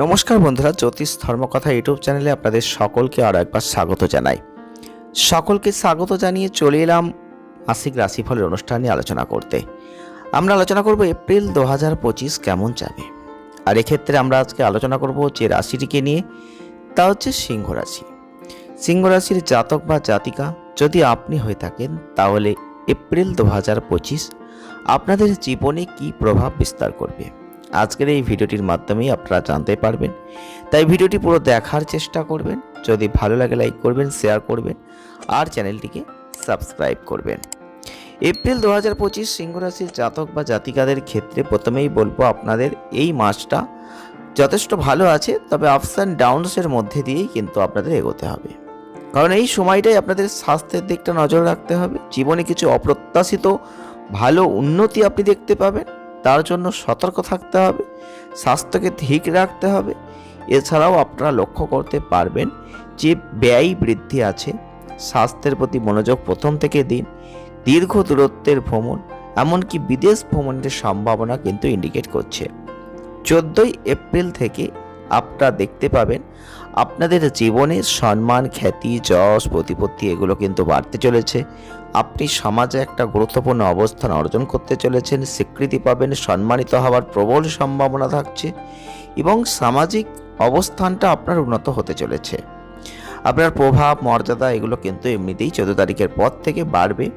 নমস্কার বন্ধুরা, জ্যোতিষ ধর্মকথা ইউটিউব চ্যানেলে আপনাদের সকলকে আরও একবার স্বাগত জানাই। সকলকে স্বাগত জানিয়ে চলে এলাম মাসিক রাশিফলের অনুষ্ঠান আলোচনা করতে। আমরা আলোচনা করব এপ্রিল দু হাজার পঁচিশ কেমন যাবে? আর এক্ষেত্রে আমরা আজকে আলোচনা করব যে রাশিটিকে নিয়ে, তা হচ্ছে সিংহ রাশি। সিংহ রাশির জাতক বা জাতিকা, যদি আপনি হয়ে থাকেন, তাহলে এপ্রিল দু হাজার পঁচিশ আপনাদের জীবনে কী প্রভাব বিস্তার করবে? আজকের এই ভিডিওটির মাধ্যমেই আপনারা জানতে পারবেন। তাই ভিডিওটি পুরো দেখার চেষ্টা করবেন। যদি ভালো লাগে লাইক করবেন, শেয়ার করবেন আর চ্যানেলটিকে সাবস্ক্রাইব করবেন। এপ্রিল দু হাজার পঁচিশ সিংহরাশির জাতক বা জাতিকাদের ক্ষেত্রে প্রথমেই বলব আপনাদের এই মাসটা যথেষ্ট ভালো আছে, তবে আপস অ্যান্ড ডাউনসের মধ্যে দিয়েই কিন্তু আপনাদের এগোতে হবে। কারণ এই সময়টাই আপনাদের স্বাস্থ্যের দিকটা নজর রাখতে হবে। জীবনে কিছু অপ্রত্যাশিত ভালো উন্নতি আপনি দেখতে পাবেন। তার জন্য সতর্ক থাকতে হবে, স্বাস্থ্যকে ঠিক রাখতে হবে। এছাড়াও আপনারা লক্ষ্য করতে পারবেন যে ব্যয় বৃদ্ধি আছে, স্বাস্থ্যের প্রতি মনোযোগ প্রথম থেকে দিন, দীর্ঘ দূরত্বের ভ্রমণ, এমনকি বিদেশ ভ্রমণের সম্ভাবনা কিন্তু ইন্ডিকেট করছে। চোদ্দোই এপ্রিল থেকে আপনারা দেখতে পাবেন। আপনাদের জীবনে সম্মান, খ্যাতি, যশ, প্রতিপত্তি এগুলো কিন্তু বাড়তে চলেছে। আপনি সমাজে একটা গুরুত্বপূর্ণ অবস্থান অর্জন করতে চলেছেন, স্বীকৃতি পাবেন, সম্মানিত হওয়ার প্রবল সম্ভাবনা থাকছে এবং সামাজিক অবস্থানটা আপনার উন্নত হতে চলেছে। আপনার প্রভাব, মর্যাদা এগুলো কিন্তু এমনিতেই চোদ্দ তারিখের পর থেকে বাড়বে।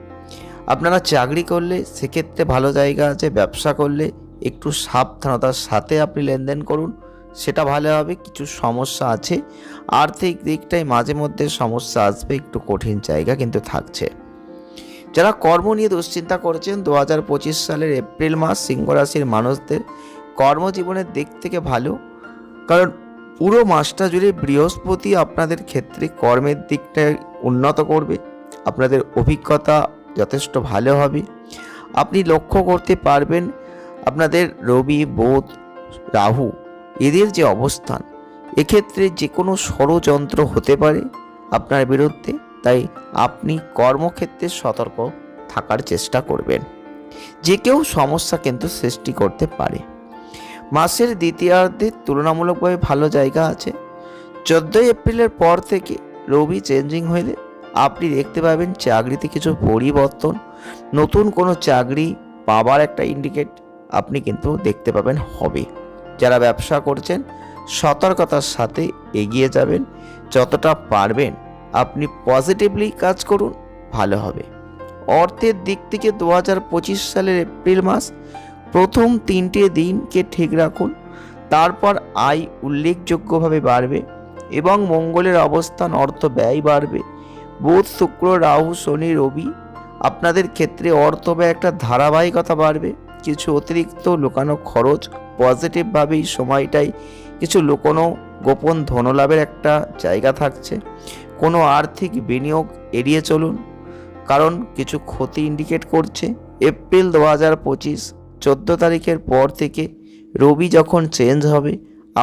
আপনারা চাকরি করলে সেক্ষেত্রে ভালো জায়গা আছে, ব্যবসা করলে একটু সাবধানতার সাথে আপনি লেনদেন করুন। সেটা ভালো হবে, কিছু সমস্যা আছে। আর্থিক দিকটাই মাঝে মধ্যে সমস্যা আসবে, একটু কঠিন জায়গা কিন্তু থাকছে। যারা কর্ম নিয়ে দুশ্চিন্তা করছেন দু হাজার পঁচিশ সালের এপ্রিল মাস সিংহ রাশির মানুষদের কর্মজীবনের দিক থেকে ভালো। কারণ পুরো মাসটা জুড়ে বৃহস্পতি আপনাদের ক্ষেত্রে কর্মের দিকটা উন্নত করবে। আপনাদের অভিজ্ঞতা যথেষ্ট ভালো হবে। আপনি লক্ষ্য করতে পারবেন, আপনাদের রবি, বোধ, রাহু এদের যে অবস্থান, এক্ষেত্রে যে কোনো ষড়যন্ত্র হতে পারে আপনার বিরুদ্ধে, তাই আপনি কর্মক্ষেত্রে সতর্ক থাকার চেষ্টা করবেন। যে কেউ সমস্যা কিন্তু সৃষ্টি করতে পারে। মাসের দ্বিতীয়ার্ধে তুলনামূলকভাবে ভালো জায়গা আছে। চোদ্দোই এপ্রিলের পর থেকে রবি চেঞ্জিং হলে আপনি দেখতে পাবেন চাকরিতে কিছু পরিবর্তন, নতুন কোনো চাকরি পাবার একটা ইন্ডিকেট আপনি কিন্তু দেখতে পাবেন হবে। যারা ব্যবসা করছেন, সতর্কতার সাথে এগিয়ে যাবেন। যতটা পারবেন, আপনি পজিটিভলি কাজ করুন, ভালো হবে। অর্থের দিক থেকে দু হাজার পঁচিশ সালের এপ্রিল মাস, প্রথম তিনটে দিনকে ঠিক রাখুন। তারপর আয় উল্লেখযোগ্যভাবে বাড়বে এবং মঙ্গলের অবস্থান অর্থ ব্যয় বাড়বে। বুধ, শুক্র, রাহু, শনি, রবি, আপনাদের ক্ষেত্রে অর্থ ব্যয় একটা ধারাবাহিকতা বাড়বে। কিছু অতিরিক্ত লুকানো খরচ পজিটিভভাবে এই সময়টাই কিছু লুকোনো গোপন ধনলাভের একটা জায়গা থাকছে। কোনো আর্থিক বিনিয়োগ এড়িয়ে চলুন, কারণ কিছু ক্ষতি ইন্ডিকেট করছে। এপ্রিল দু হাজার পঁচিশ, চোদ্দ তারিখের পর থেকে রবি যখন চেঞ্জ হবে,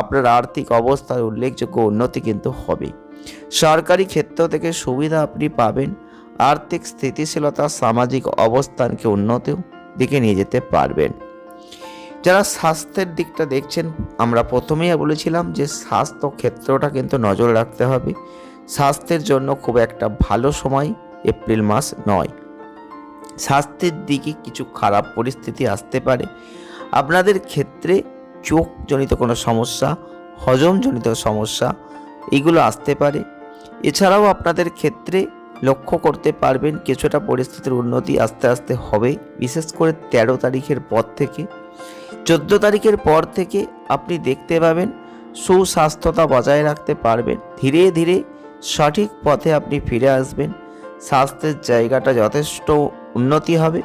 আপনার আর্থিক অবস্থার উল্লেখযোগ্য উন্নতি কিন্তু হবে। সরকারি ক্ষেত্র থেকে সুবিধা আপনি পাবেন, আর্থিক স্থিতিশীলতা সামাজিক অবস্থানকে উন্নত দিকে নিয়ে যেতে পারবেন। যারা স্বাস্থ্যের দিকটা দেখছেন, আমরা প্রথমেই বলেছিলাম যে স্বাস্থ্য ক্ষেত্রটা কিন্তু নজর রাখতে হবে। স্বাস্থ্যের জন্য খুব একটা ভালো সময় এপ্রিল মাস নয়। স্বাস্থ্যের দিকে কিছু খারাপ পরিস্থিতি আসতে পারে। আপনাদের ক্ষেত্রে চোখজনিত কোনো সমস্যা, হজমজনিত সমস্যা, এগুলো আসতে পারে। এছাড়াও আপনাদের ক্ষেত্রে লক্ষ্য করতে পারবেন, কিছুটা পরিস্থিতির উন্নতি আস্তে আস্তে হবে। বিশেষ করে তেরো তারিখের পর থেকে চোদ্দ তারিখের পর থেকে আপনি দেখতে পাবেন, সুস্বাস্থ্যতা বজায় রাখতে পারবেন। ধীরে ধীরে সঠিক পথে আপনি ফিরে আসবেন। স্বাস্থ্যের জায়গাটা যথেষ্ট উন্নতি হবে।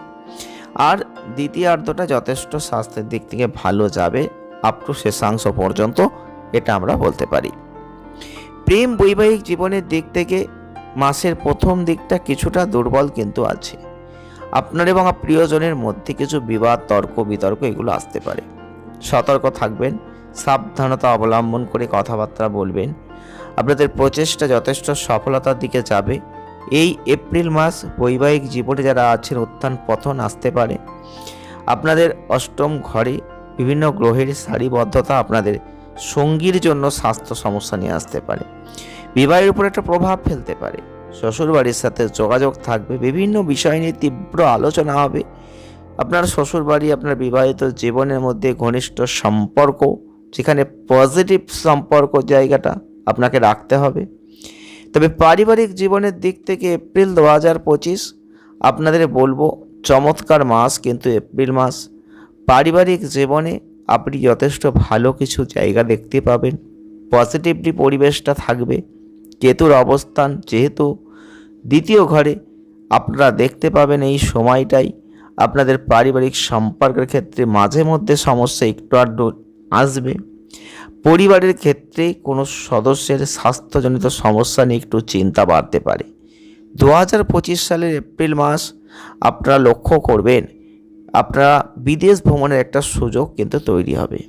আর দ্বিতীয়ার্ধটা যথেষ্ট স্বাস্থ্যের দিক থেকে ভালো যাবে আপ টু শেষাংশ পর্যন্ত, এটা আমরা বলতে পারি। প্রেম বৈবাহিক জীবনের দিক থেকে মাসের প্রথম দিকটা কিছুটা দুর্বল কিন্তু আছে। আপনার এবং প্রিয়জনের মধ্যে কিছু বিবাদ, তর্ক, বিতর্ক এগুলো আসতে পারে। সতর্ক থাকবেন, সাবধানতা অবলম্বন করে কথাবার্তা বলবেন। আপনাদের প্রচেষ্টা যথেষ্ট সফলতার দিকে যাবে। এই এপ্রিল মাস বৈবাহিক জীবনে যারা আছেন, উত্থান পথন আসতে পারে। আপনাদের অষ্টম ঘরে বিভিন্ন গ্রহের সারিবদ্ধতা আপনাদের সঙ্গীর জন্য স্বাস্থ্য সমস্যা নিয়ে আসতে পারে। বিবাহের উপর একটা প্রভাব ফেলতে পারে। শ্বশুরবাড়ির সাথে যোগাযোগ থাকবে, বিভিন্ন বিষয় নিয়ে তীব্র আলোচনা হবে। আপনার শ্বশুরবাড়ি, আপনার বিবাহিত জীবনের মধ্যে ঘনিষ্ঠ সম্পর্ক, যেখানে পজিটিভ সম্পর্ক জায়গাটা আপনাকে রাখতে হবে। তবে পারিবারিক জীবনের দিক থেকে এপ্রিল দু হাজার পঁচিশ, আপনাদের বলব চমৎকার মাস, কিন্তু এপ্রিল মাস পারিবারিক জীবনে আপনি যথেষ্ট ভালো কিছু জায়গা দেখতে পাবেন। পজিটিভলি পরিবেশটা থাকবে। কেতুর অবস্থান যেহেতু দ্বিতীয় ঘরে আপনারা দেখতে পাবেন এই সময়টাই আপনাদের পারিবারিক সম্পর্কের ক্ষেত্রে মাঝে মধ্যে সমস্যা একটু আধটু আসবে। পরিবারের ক্ষেত্রে কোনো সদস্যের স্বাস্থ্যজনিত সমস্যা নিয়ে একটু চিন্তা বাড়তে পারে। দু হাজার পঁচিশ সালের এপ্রিল মাস আপনারা লক্ষ্য করবেন, আপনারা বিদেশ ভ্রমণের একটা সুযোগ কিন্তু তৈরি হবে।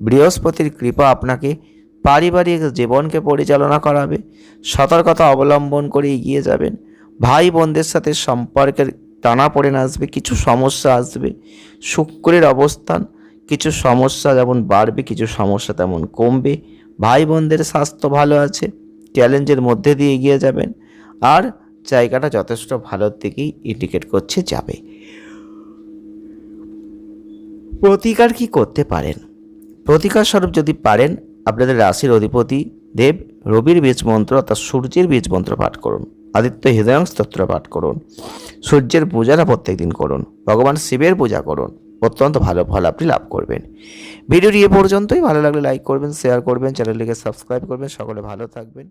বৃহস্পতির কৃপা আপনাকে পারিবারিক জীবনকে পরিচালনা করাবে, সতর্কতা অবলম্বন করে এগিয়ে যাবেন। ভাই বোনদের সাথে সম্পর্কের টানা টানাপোড়েন আসবে, কিছু সমস্যা আসবে। শুক্রের অবস্থান, কিছু সমস্যা যেমন বাড়বে, কিছু সমস্যা তেমন কমবে। ভাই বোনদের স্বাস্থ্য ভালো আছে, চ্যালেঞ্জের মধ্যে দিয়ে এগিয়ে যাবেন। আর জায়গাটা যথেষ্ট ভালোর দিকেই ইন্ডিকেট করছে, যাবে। প্রতিকার কি করতে পারেন? প্রতিকার স্বরূপ যদি পারেন আপনাদের রাশির অধিপতি দেব, রবির বীজ মন্ত্র অর্থাৎ সূর্যের বীজ মন্ত্র পাঠ করুন। আদিত্য হৃদয়ং স্তোত্র পাঠ করুন। সূর্যের পূজাটা প্রত্যেক দিন করুন। ভগবান শিবের পূজা করুন। অত্যন্ত ভালো ফল আপনি লাভ করবেন। ভিডিওটি এ পর্যন্তই। ভালো লাগলে লাইক করবেন শেয়ার করবেন চ্যানেলটিকে সাবস্ক্রাইব করবেন। সকলে ভালো থাকবেন।